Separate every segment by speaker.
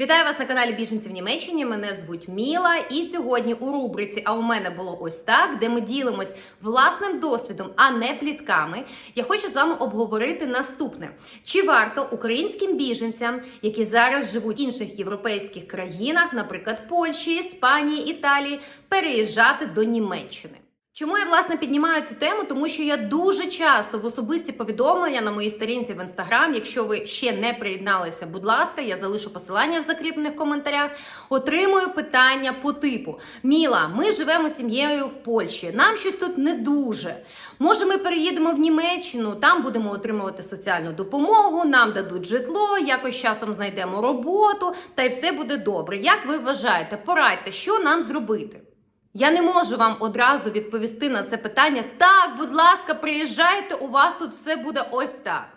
Speaker 1: Вітаю вас на каналі Біженці в Німеччині. Мене звуть Міла. І сьогодні у рубриці А у мене було ось так, де ми ділимось власним досвідом, а не плітками. Я хочу з вами обговорити наступне: чи варто українським біженцям, які зараз живуть в інших європейських країнах, наприклад, Польщі, Іспанії, Італії, переїжджати до Німеччини? Чому я власне піднімаю цю тему? Тому що я дуже часто в особисті повідомлення на моїй сторінці в інстаграм, якщо ви ще не приєдналися, будь ласка, я залишу посилання в закріплених коментарях. Отримую питання по типу: Міла, ми живемо сім'єю в Польщі. Нам щось тут не дуже. Може, ми переїдемо в Німеччину, там будемо отримувати соціальну допомогу, нам дадуть житло, якось часом знайдемо роботу, та й все буде добре. Як ви вважаєте, порадьте, що нам зробити? Я не можу вам одразу відповісти на це питання. Так, будь ласка, приїжджайте, у вас тут все буде ось так.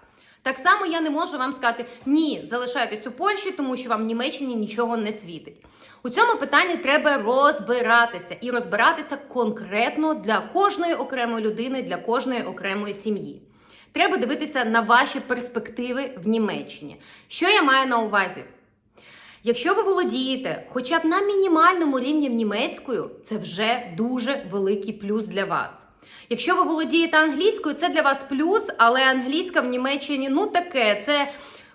Speaker 1: Так само я не можу вам сказати ні, залишайтесь у Польщі, тому що вам в Німеччині нічого не світить. У цьому питанні треба розбиратися і розбиратися конкретно для кожної окремої людини, для кожної окремої сім'ї. Треба дивитися на ваші перспективи в Німеччині. Що я маю на увазі? Якщо ви володієте хоча б на мінімальному рівні німецькою, це вже дуже великий плюс для вас. Якщо ви володієте англійською, це для вас плюс, але англійська в Німеччині ну таке, це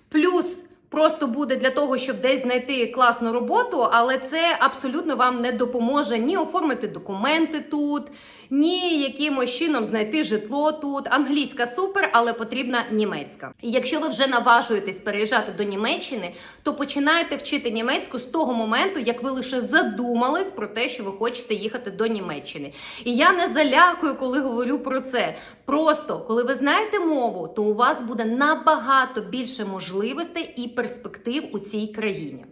Speaker 1: плюс просто буде для того, щоб десь знайти класну роботу, але це абсолютно вам не допоможе ні оформити документи тут, ні якимось чином знайти житло тут. Англійська супер, але потрібна німецька. І якщо ви вже наважуєтесь переїжджати до Німеччини, то починайте вчити німецьку з того моменту, як ви лише задумались про те, що ви хочете їхати до Німеччини. І я не залякую, коли говорю про це. Просто коли ви знаєте мову, то у вас буде набагато більше можливостей і перспектив у цій країні.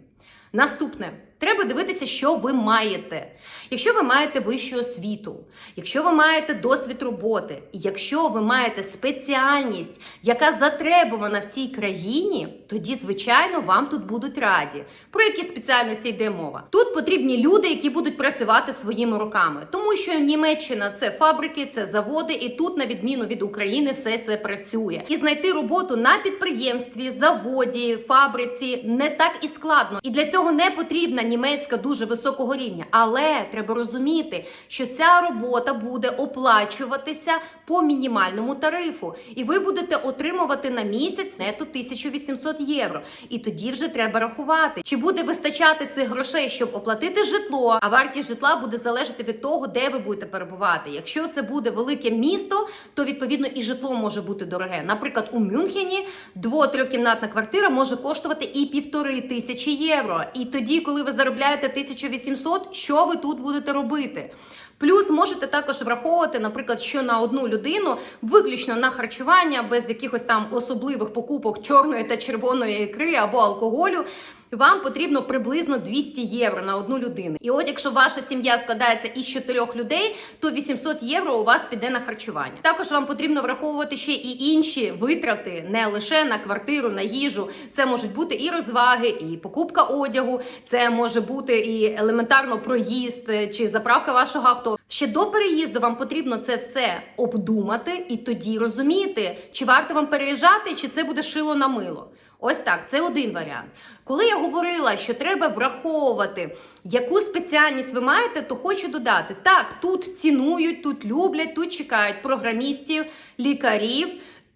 Speaker 1: Наступне. Треба дивитися, що ви маєте. Якщо ви маєте вищу освіту, якщо ви маєте досвід роботи, якщо ви маєте спеціальність, яка затребувана в цій країні, тоді, звичайно, вам тут будуть раді. Про які спеціальності йде мова? Тут потрібні люди, які будуть працювати своїми руками, тому що Німеччина це фабрики, це заводи, і тут, на відміну від України, все це працює. І знайти роботу на підприємстві, заводі, фабриці не так і складно. І для цього не потрібна німецька дуже високого рівня. Але треба розуміти, що ця робота буде оплачуватися по мінімальному тарифу, і ви будете отримувати на місяць нето 1800 євро. І тоді вже треба рахувати, чи буде вистачати цих грошей, щоб оплатити житло. А вартість житла буде залежати від того, де ви будете перебувати. Якщо це буде велике місто, то відповідно і житло може бути дороге. Наприклад, у Мюнхені дво-трьохкімнатна квартира може коштувати і півтори тисячі євро. І тоді, коли ви заробляєте 1800, що ви тут будете робити? Плюс можете також враховувати, наприклад, що на одну людину виключно на харчування без якихось там особливих покупок чорної та червоної ікри або алкоголю. Вам потрібно приблизно 200 євро на одну людину. І от якщо ваша сім'я складається із чотирьох людей, то 800 євро у вас піде на харчування. Також вам потрібно враховувати ще і інші витрати, не лише на квартиру, на їжу. Це можуть бути і розваги, і покупка одягу, це може бути і елементарно проїзд чи заправка вашого авто. Ще до переїзду вам потрібно це все обдумати і тоді розуміти, чи варто вам переїжджати, чи це буде шило на мило. Ось так, це один варіант. Коли я говорила, що треба враховувати, яку спеціальність ви маєте, то хочу додати: так, тут цінують, тут люблять, тут чекають програмістів, лікарів.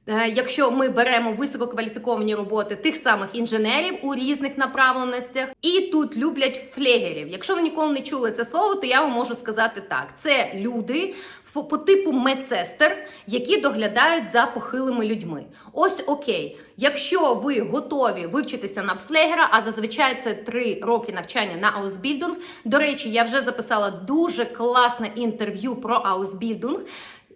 Speaker 1: Е, Якщо ми беремо висококваліфіковані роботи тих самих інженерів у різних направленостях, і тут люблять флегерів. Якщо ви ніколи не чули це слово, то я вам можу сказати так: це люди по типу медсестер, які доглядають за похилими людьми. Ось окей, якщо ви готові вивчитися на флегера, а зазвичай це 3 роки навчання на Аусбільдунг. До речі, я вже записала дуже класне інтерв'ю про Аусбільдунг.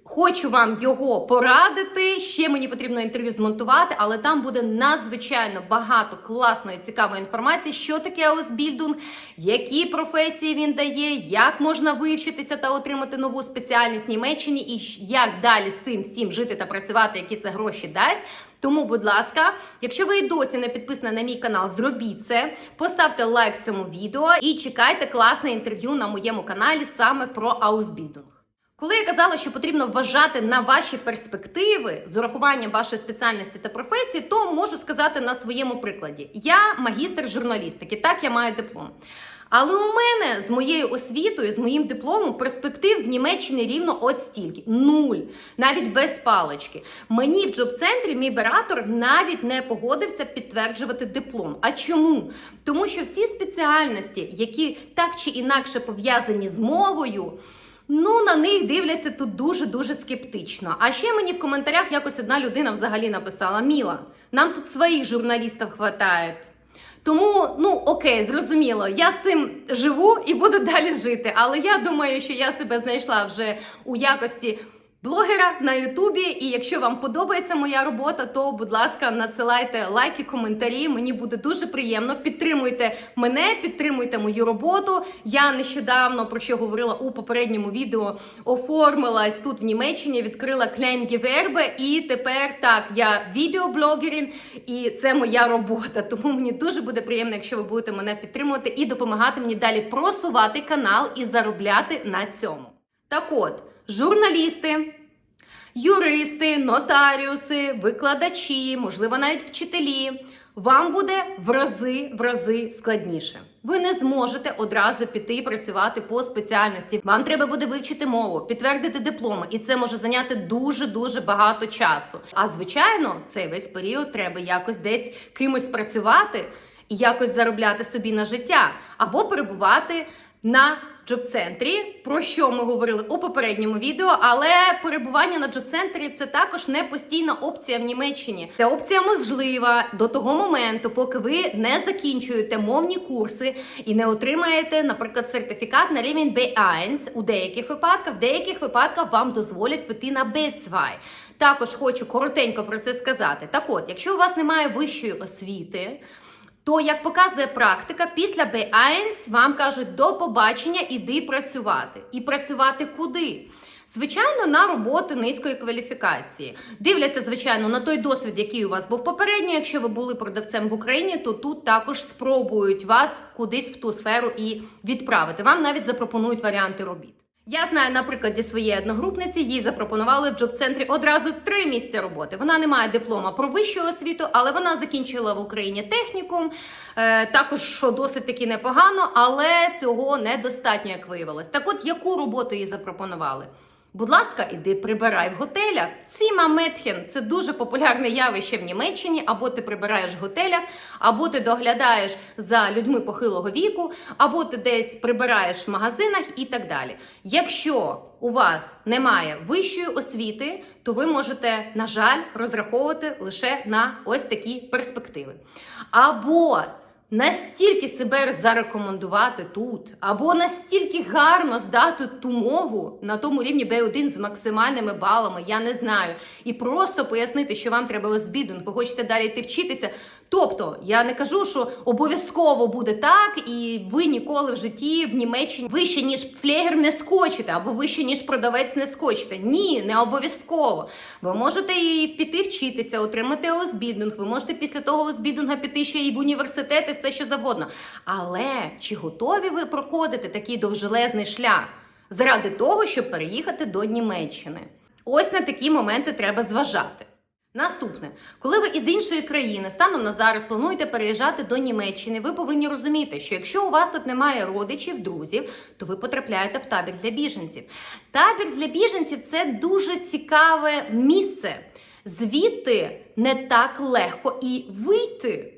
Speaker 1: Хочу вам його порадити. Ще мені потрібно інтерв'ю змонтувати, але там буде надзвичайно багато класної цікавої інформації, що таке аусбільдунг, які професії він дає, як можна вивчитися та отримати нову спеціальність в Німеччині, і як далі з цим всім жити та працювати, які це гроші дасть. Тому, будь ласка, якщо ви досі не підписані на мій канал, зробіть це, поставте лайк цьому відео і чекайте класне інтерв'ю на моєму каналі саме про аусбільдунг. Коли я казала, що потрібно вважати на ваші перспективи з урахуванням вашої спеціальності та професії, то можу сказати на своєму прикладі. Я магістр журналістики, так я маю диплом. Але у мене з моєю освітою, з моїм дипломом, перспектив в Німеччині рівно от стільки нуль, навіть без палички. Мені в джоб-центрі мій оператор навіть не погодився підтверджувати диплом. А чому? Тому що всі спеціальності, які так чи інакше пов'язані з мовою. Ну, на них дивляться тут дуже-дуже скептично. А ще мені в коментарях якось одна людина взагалі написала: Міла, нам тут своїх журналістів вистачає. Тому, ну окей, зрозуміло, я з цим живу і буду далі жити. Але я думаю, що я себе знайшла вже у якості блогера на Ютубі. І якщо вам подобається моя робота, то, будь ласка, надсилайте лайки, коментарі. Мені буде дуже приємно. Підтримуйте мене, підтримуйте мою роботу. Я нещодавно про що говорила у попередньому відео, оформилась тут в Німеччині, відкрила Клейнгівербе, і тепер так, я відеоблогерін, і це моя робота. Тому мені дуже буде приємно, якщо ви будете мене підтримувати і допомагати мені далі просувати канал і заробляти на цьому. Так от, журналісти. Юристи, нотаріуси, викладачі, можливо, навіть вчителі. Вам буде в рази в рази складніше. Ви не зможете одразу піти працювати по спеціальності. Вам треба буде вивчити мову, підтвердити дипломи, і це може зайняти дуже дуже багато часу. А звичайно, цей весь період треба якось десь кимось працювати і якось заробляти собі на життя або перебувати на джоб-центрі, про що ми говорили у попередньому відео. Але перебування на джоб-центрі це також не постійна опція в Німеччині. Ця опція можлива до того моменту, поки ви не закінчуєте мовні курси і не отримаєте, наприклад, сертифікат на рівень B1 у деяких випадках, в деяких випадках вам дозволять піти на B2. Також хочу коротенько про це сказати. Так от, якщо у вас немає вищої освіти, то, як показує практика, після B1 вам кажуть до побачення, іди працювати. І працювати куди? Звичайно, на роботи низької кваліфікації. Дивляться, звичайно, на той досвід, який у вас був попередньо. Якщо ви були продавцем в Україні, то тут також спробують вас кудись в ту сферу і відправити. Вам навіть запропонують варіанти робіт. Я знаю на прикладі своєї одногрупниці, їй запропонували в джоб-центрі одразу три місця роботи. Вона не має диплома про вищу освіту, але вона закінчила в Україні технікум. Е, також що досить таки непогано, але цього недостатньо, як виявилось. Так, от яку роботу їй запропонували? Будь ласка, іди прибирай в готелях. Ціма Метхен це дуже популярне явище в Німеччині. Або ти прибираєш в готелях, або ти доглядаєш за людьми похилого віку, або ти десь прибираєш в магазинах і так далі. Якщо у вас немає вищої освіти, то ви можете, на жаль, розраховувати лише на ось такі перспективи. Або настільки себе зарекомендувати тут, або настільки гарно здати ту мову на тому рівні B1 з максимальними балами, я не знаю, і просто пояснити, що вам треба озбідунг, ви хочете далі йти вчитися. Тобто, я не кажу, що обов'язково буде так, і ви ніколи в житті в Німеччині вище, ніж флегер не скочите, або вище, ніж продавець не скочите. Ні, не обов'язково. Ви можете і піти вчитися, отримати озбідунг, ви можете після того озбідунга піти ще і в університет, і все що завгодно. Але чи готові ви проходити такий довжелезний шлях заради того, щоб переїхати до Німеччини? Ось на такі моменти треба зважати. Наступне, коли ви із іншої країни станом на зараз плануєте переїжджати до Німеччини, ви повинні розуміти, що якщо у вас тут немає родичів, друзів, то ви потрапляєте в табір для біженців. Табір для біженців це дуже цікаве місце. Звідти не так легко і вийти.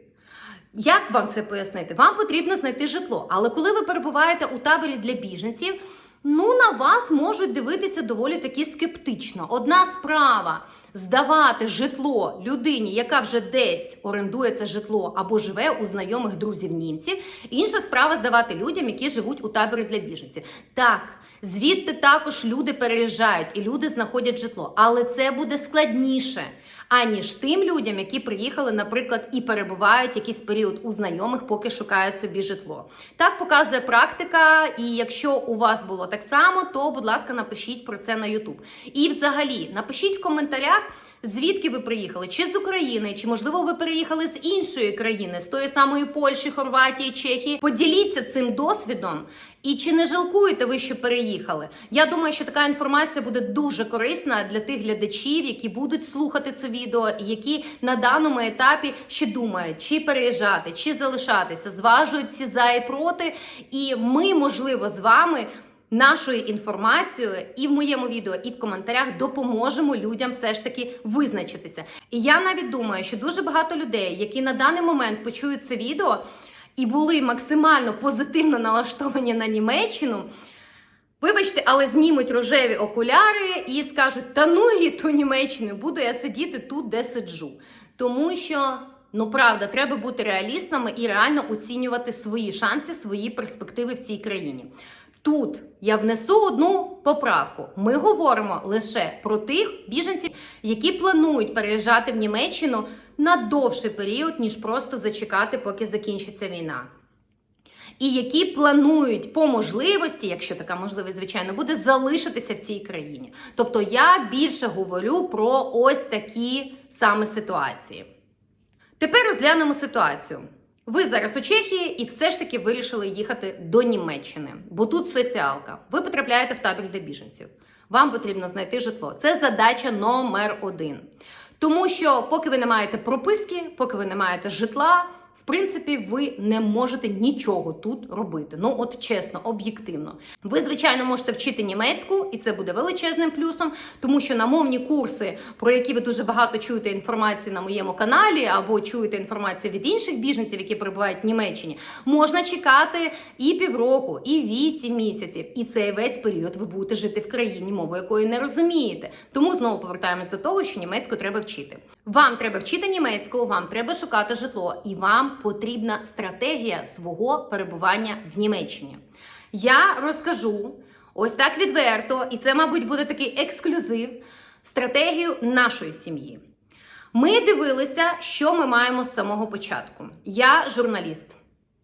Speaker 1: Як вам це пояснити? Вам потрібно знайти житло. Але коли ви перебуваєте у таборі для біженців, ну на вас можуть дивитися доволі таки скептично. Одна справа здавати житло людині, яка вже десь орендує це житло або живе у знайомих друзів німців. Інша справа здавати людям, які живуть у таборі для біженців. Так, звідти також люди переїжджають і люди знаходять житло, але це буде складніше. Аніж тим людям, які приїхали, наприклад, і перебувають якийсь період у знайомих, поки шукають собі житло. Так показує практика, і якщо у вас було так само, то, будь ласка, напишіть про це на YouTube. І взагалі напишіть в коментарях, Звідки ви приїхали? Чи з України, чи можливо ви переїхали з іншої країни, з тої самої Польщі, Хорватії, Чехії? Поділіться цим досвідом. І чи не жалкуєте ви, що переїхали? Я думаю, що така інформація буде дуже корисна для тих глядачів, які будуть слухати це відео, і які на даному етапі ще думають, чи переїжджати, чи залишатися, зважують всі за і проти. І ми, можливо, з вами. Нашою інформацією і в моєму відео, і в коментарях допоможемо людям все ж таки визначитися. І я навіть думаю, що дуже багато людей, які на даний момент почують це відео і були максимально позитивно налаштовані на Німеччину. Вибачте, але знімуть рожеві окуляри і скажуть: та ну і ту Німеччину, буду я сидіти тут, де сиджу. Тому що, ну правда, треба бути реалістами і реально оцінювати свої шанси, свої перспективи в цій країні. Тут я внесу одну поправку. Ми говоримо лише про тих біженців, які планують переїжджати в Німеччину на довший період, ніж просто зачекати, поки закінчиться війна. І які планують по можливості, якщо така можливість, звичайно, буде залишитися в цій країні. Тобто я більше говорю про ось такі саме ситуації. Тепер розглянемо ситуацію. Ви зараз у Чехії і все ж таки вирішили їхати до Німеччини, бо тут соціалка. Ви потрапляєте в табір для біженців. Вам потрібно знайти житло. Це задача номер один. Тому що, поки ви не маєте прописки, поки ви не маєте житла, принципі, ви не можете нічого тут робити. Ну, от чесно, об'єктивно. Ви, звичайно, можете вчити німецьку, і це буде величезним плюсом, тому що на мовні курси, про які ви дуже багато чуєте інформації на моєму каналі, або чуєте інформацію від інших біженців, які перебувають в Німеччині, можна чекати і півроку, і вісім місяців. І цей весь період ви будете жити в країні, мову якої не розумієте. Тому знову повертаємось до того, що німецьку треба вчити. Вам треба вчити німецьку, вам треба шукати житло, і вам потрібна стратегія свого перебування в Німеччині. Я розкажу ось так відверто, і це, мабуть, буде такий ексклюзив стратегію нашої сім'ї. Ми дивилися, що ми маємо з самого початку. Я журналіст.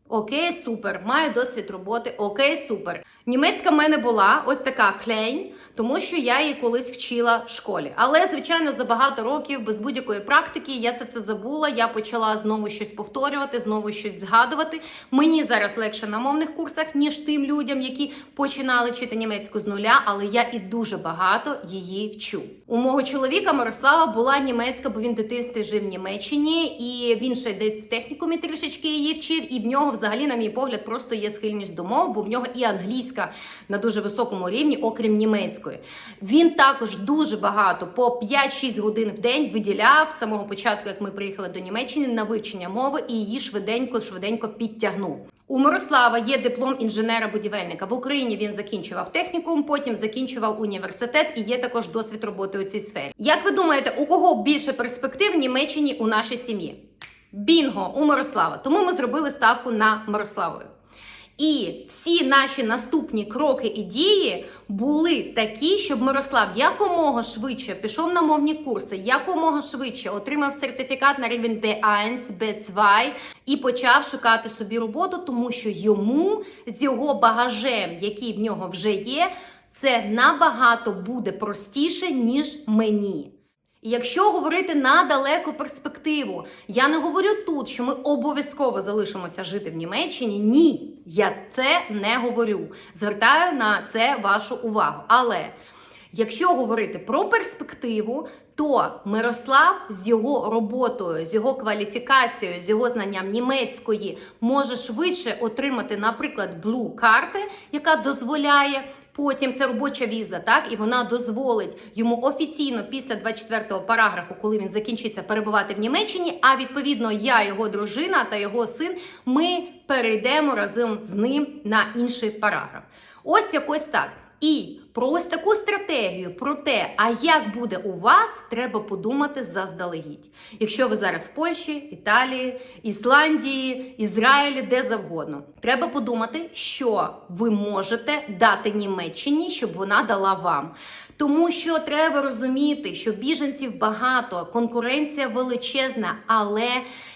Speaker 1: Окей, супер. Маю досвід роботи. Окей, супер. Німецька в мене була ось така клейн, тому що я її колись вчила в школі. Але, звичайно, за багато років без будь-якої практики я це все забула. Я почала знову щось повторювати, знову щось згадувати. Мені зараз легше на мовних курсах, ніж тим людям, які починали вчити німецьку з нуля, але я і дуже багато її вчу. У мого чоловіка Мирослава була німецька, бо він в дитинстві жив в Німеччині, і він ще десь в технікумі трішечки її вчив. І в нього, взагалі, на мій погляд, просто є схильність до мов, бо в нього і англійська на дуже високому рівні, окрім німецької. Він також дуже багато по 5-6 годин в день виділяв з самого початку, як ми приїхали до Німеччини, на вивчення мови і її швиденько, швиденько підтягнув. У Мирослава є диплом інженера-будівельника. В Україні він закінчував технікум, потім закінчував університет і є також досвід роботи у цій сфері. Як ви думаєте, у кого більше перспектив в Німеччині у нашій сім'ї? Бінго у Мирослава. Тому ми зробили ставку на Мирославою. І всі наші наступні кроки і дії були такі, щоб Мирослав якомога швидше пішов на мовні курси, якомога швидше отримав сертифікат на рівень B1, B2 і почав шукати собі роботу, тому що йому з його багажем, який в нього вже є, це набагато буде простіше, ніж мені. Якщо говорити на далеку перспективу, я не говорю тут, що ми обов'язково залишимося жити в Німеччині. Ні, я це не говорю. Звертаю на це вашу увагу. Але якщо говорити про перспективу, то Мирослав з його роботою, з його кваліфікацією, з його знанням німецької може швидше отримати, наприклад, блу карти, яка дозволяє Потім це робоча віза, так і вона дозволить йому офіційно після 24-го параграфу, коли він закінчиться, перебувати в Німеччині. А відповідно, я, його дружина та його син, ми перейдемо разом з ним на інший параграф. Ось якось так. І про ось таку стратегію, про те, а як буде у вас, треба подумати заздалегідь. Якщо ви зараз в Польщі, Італії, Ісландії, Ізраїлі, де завгодно, треба подумати, що ви можете дати Німеччині, щоб вона дала вам. Тому що треба розуміти, що біженців багато, конкуренція величезна, але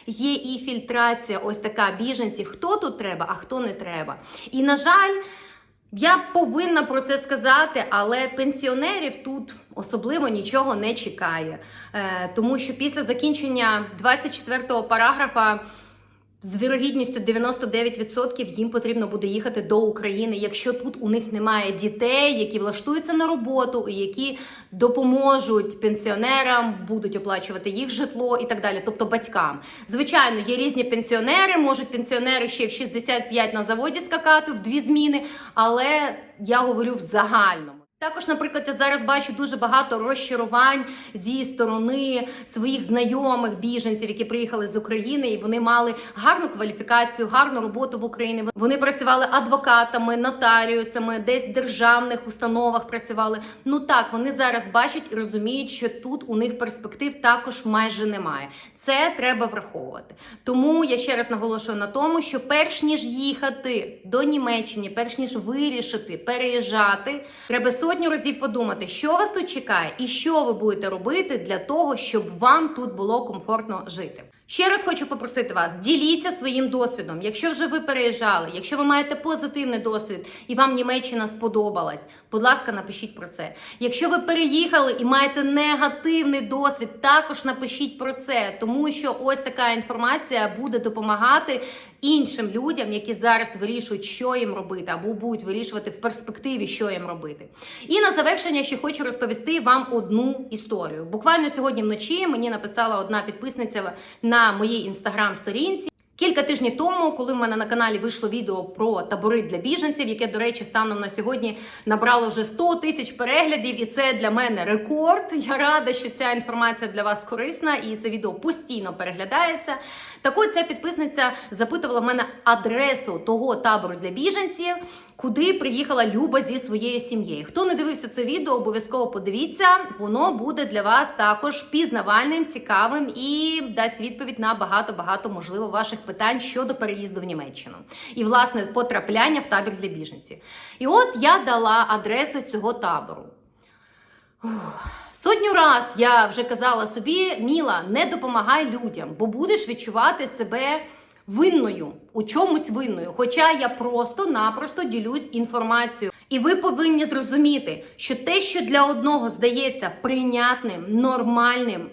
Speaker 1: є і фільтрація. Ось така біженців. Хто тут треба, а хто не треба. І на жаль. Я повинна про це сказати, але пенсіонерів тут особливо нічого не чекає. Е, тому що після закінчення 24-го параграфа з вірогідністю 99% їм потрібно буде їхати до України, якщо тут у них немає дітей, які влаштуються на роботу, які допоможуть пенсіонерам, будуть оплачувати їх житло і так далі, тобто батькам. Звичайно, є різні пенсіонери, можуть пенсіонери ще в 65 на заводі скакати в дві зміни, але я говорю в загальному. Також, наприклад, я зараз бачу дуже багато розчарувань зі сторони своїх знайомих біженців, які приїхали з України, і вони мали гарну кваліфікацію, гарну роботу в Україні. Вони працювали адвокатами, нотаріусами, десь в державних установах працювали. Ну так, вони зараз бачать і розуміють, що тут у них перспектив також майже немає. Це треба враховувати. Тому я ще раз наголошую на тому, що перш ніж їхати до Німеччини, перш ніж вирішити переїжджати, треба сотню разів подумати, що вас тут чекає і що ви будете робити для того, щоб вам тут було комфортно жити. Ще раз хочу попросити вас, діліться своїм досвідом. Якщо вже ви переїжджали, якщо ви маєте позитивний досвід і вам Німеччина сподобалась, будь ласка, напишіть про це. Якщо ви переїхали і маєте негативний досвід, також напишіть про це, тому що ось така інформація буде допомагати іншим людям, які зараз вирішують, що їм робити, або будуть вирішувати в перспективі, що їм робити. І на завершення ще хочу розповісти вам одну історію. Буквально сьогодні вночі мені написала одна підписниця на моїй інстаграм-сторінці. Кілька тижнів тому, коли в мене на каналі вийшло відео про табори для біженців, яке, до речі, станом на сьогодні набрало вже 100 тисяч переглядів, і це для мене рекорд. Я рада, що ця інформація для вас корисна, і це відео постійно переглядається. Так от ця підписниця запитувала мене адресу того табору для біженців, куди приїхала Люба зі своєю сім'єю. Хто не дивився це відео, обов'язково подивіться. Воно буде для вас також пізнавальним, цікавим і дасть відповідь на багато-багато можливо ваших питань щодо переїзду в Німеччину і власне потрапляння в табір для біженців. І от я дала адресу цього табору. Сотню раз я вже казала собі, Міла, не допомагай людям, бо будеш відчувати себе винною, у чомусь винною. Хоча я просто-напросто ділюсь інформацією. І ви повинні зрозуміти, що те, що для одного здається прийнятним, нормальним,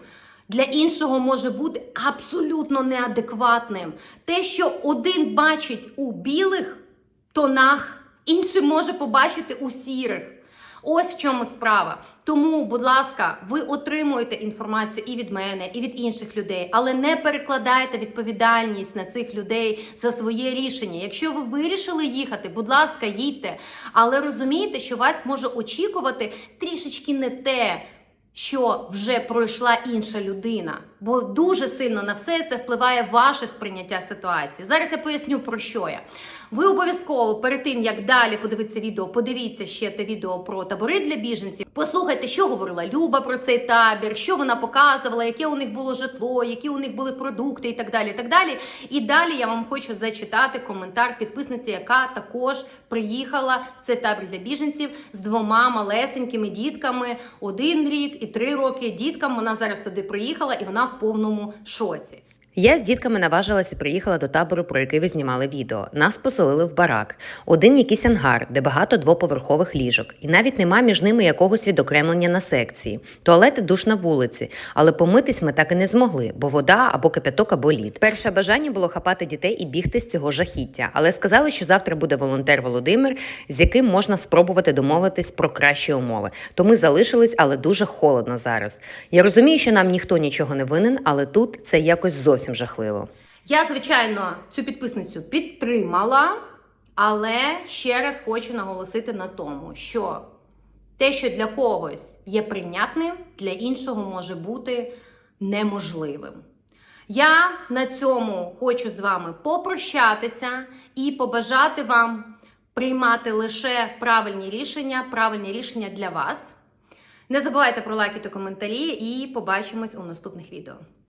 Speaker 1: для іншого може бути абсолютно неадекватним. Те, що один бачить у білих тонах, інший може побачити у сірих. Ось в чому справа. Тому, будь ласка, ви отримуєте інформацію і від мене, і від інших людей, але не перекладайте відповідальність на цих людей за своє рішення. Якщо ви вирішили їхати, будь ласка, їдьте, але розумійте, що вас може очікувати трішечки не те. Що вже пройшла інша людина, бо дуже сильно на все це впливає ваше сприйняття ситуації. Зараз я поясню про що я. Ви обов'язково перед тим як далі подивитися відео, подивіться ще те відео про табори для біженців. Послухайте, що говорила Люба про цей табір, що вона показувала, яке у них було житло, які у них були продукти і так далі. І так далі. І далі я вам хочу зачитати коментар підписниці, яка також приїхала в цей табір для біженців з двома малесенькими дітками, один рік і три роки. Діткам вона зараз туди приїхала і вона в повному шоці.
Speaker 2: Я з дітками наважилася і приїхала до табору, про який ви знімали відео. Нас поселили в барак, один якийсь ангар, де багато двоповерхових ліжок, і навіть нема між ними якогось відокремлення на секції. Туалети душ на вулиці, але помитись ми так і не змогли, бо вода або кипяток, або лід. Перше бажання було хапати дітей і бігти з цього жахіття, але сказали, що завтра буде волонтер Володимир, з яким можна спробувати домовитись про кращі умови. То ми залишились, але дуже холодно зараз. Я розумію, що нам ніхто нічого не винен, але тут це якось зовсім жахливо.
Speaker 1: Я, звичайно, цю підписницю підтримала, але ще раз хочу наголосити на тому, що те, що для когось є прийнятним, для іншого може бути неможливим. Я на цьому хочу з вами попрощатися і побажати вам приймати лише правильні рішення, правильні рішення для вас. Не забувайте про лайки та коментарі, і побачимось у наступних відео.